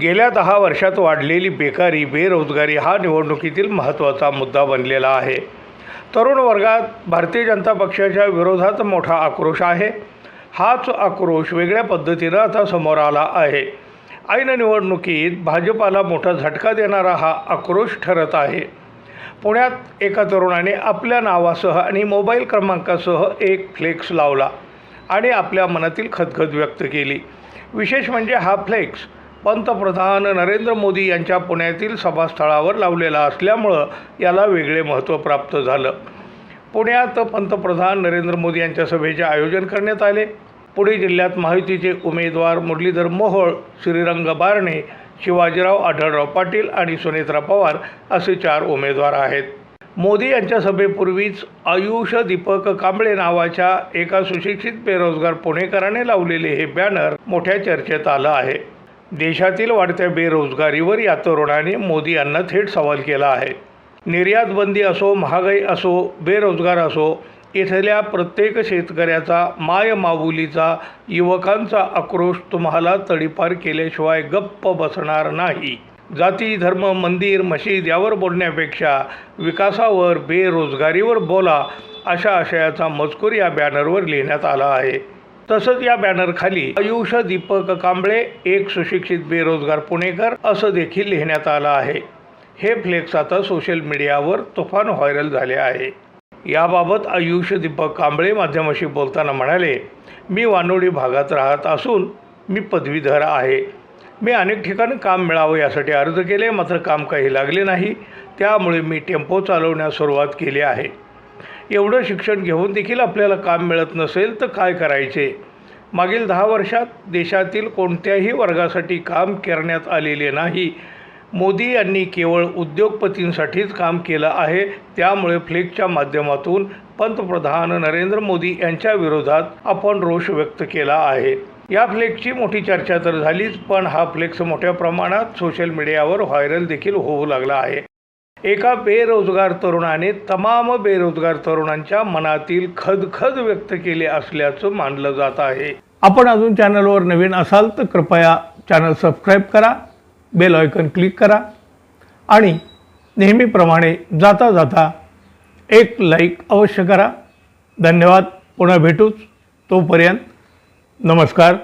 गेल्या दहा वर्षात वाढलेली बेकारी बेरोजगारी हा निवडणुकीतील महत्त्वाचा मुद्दा बनलेला आहे. तरुण वर्गात भारतीय जनता पक्षाच्या विरोधात मोठा आक्रोश आहे. हाच आक्रोश वेगळ्या पद्धतीनं आता समोर आला आहे. ऐन निवडणुकीत भाजपाला मोठा झटका देणारा हा आक्रोश ठरत आहे. पुण्यात एका तरुणाने आपल्या नावासह आणि मोबाईल क्रमांकासह एक फ्लेक्स लावला आणि आपल्या मनातील खदखद व्यक्त केली. विशेष म्हणजे हा फ्लेक्स पंतप्रधान नरेंद्र मोदी यांच्या पुण्यातील सभास्थळावर लावलेला असल्यामुळं याला वेगळे महत्त्व प्राप्त झालं. पुण्यात पंतप्रधान नरेंद्र मोदी यांच्या सभेचे आयोजन करण्यात आले. पुणे जिल्ह्यात माहितीचे उमेदवार मुरलीधर मोहोळ श्रीरंग बारणे शिवाजीराव आढळराव पाटील आणि सुनेत्रा पवार असे चार उमेदवार आहेत. मोदी यांच्या सभेपूर्वीच आयुष दीपक कांबळे नावाच्या एका सुशिक्षित बेरोजगार पुणेकराने लावलेले हे बॅनर मोठ्या चर्चेत आलं आहे. देशातील वाढत्या बेरोजगारीवर या तरुणाने मोदी यांना थेट सवाल केला आहे. निर्यात बंदी असो महागाई असो बेरोजगार असो इथल्या प्रत्येक शेतकऱ्याचा मायमाऊलीचा युवकांचा आक्रोश तुम्हाला तडीपार केल्याशिवाय गप्प बसणार नाही. जाती धर्म मंदिर मशीद यावर बोलण्यापेक्षा विकासावर बेरोजगारीवर बोला अशा आशयाचा मजकूर या बॅनरवर लिहिण्यात आला आहे. तसंच या बॅनरखाली आयुष दीपक कांबळे एक सुशिक्षित बेरोजगार पुणेकर असं देखील लिहिण्यात आलं आहे. हे फ्लेक्स आता सोशल मीडियावर तुफान व्हायरल झाले आहे. याबाबत आयुष दीपक कांबळे माध्यमाशी बोलताना म्हणाले मी वानोडी भागात राहत असून मी पदवीधर आहे. मी अनेक ठिकाणी काम मिळावं यासाठी अर्ज केले मात्र काम काही लागले नाही. त्यामुळे मी टेम्पो चालवण्यास सुरुवात केली आहे. एवढं शिक्षण घेऊन देखील आपल्याला काम मिळत नसेल तर काय करायचे? मागील दहा वर्षात देशातील कोणत्याही वर्गासाठी काम करण्यात आलेले नाही. मोदी यांनी केवळ उद्योगपतींसाठीच काम केलं आहे. त्यामुळे फ्लिकच्या माध्यमातून पंतप्रधान नरेंद्र मोदी यांच्या विरोधात आपण रोष व्यक्त केला आहे. या फ्लेक्सची मोठी चर्चा तर झालीच पण हा फ्लेक्स मोठ्या प्रमाणात सोशल मीडियावर व्हायरल देखील होऊ लागला आहे. एका बेरोजगार तरुणाने तमाम बेरोजगार तरुणांच्या मनातील खदखद व्यक्त केली असल्याचं मानलं जात आहे. आपण अजून चॅनलवर नवीन असाल तर कृपया चॅनल सबस्क्राईब करा बेल आयकन क्लिक करा आणि नेहमीप्रमाणे जाता जाता एक लाईक अवश्य करा. धन्यवाद. पुन्हा भेटूच. तोपर्यंत नमस्कार.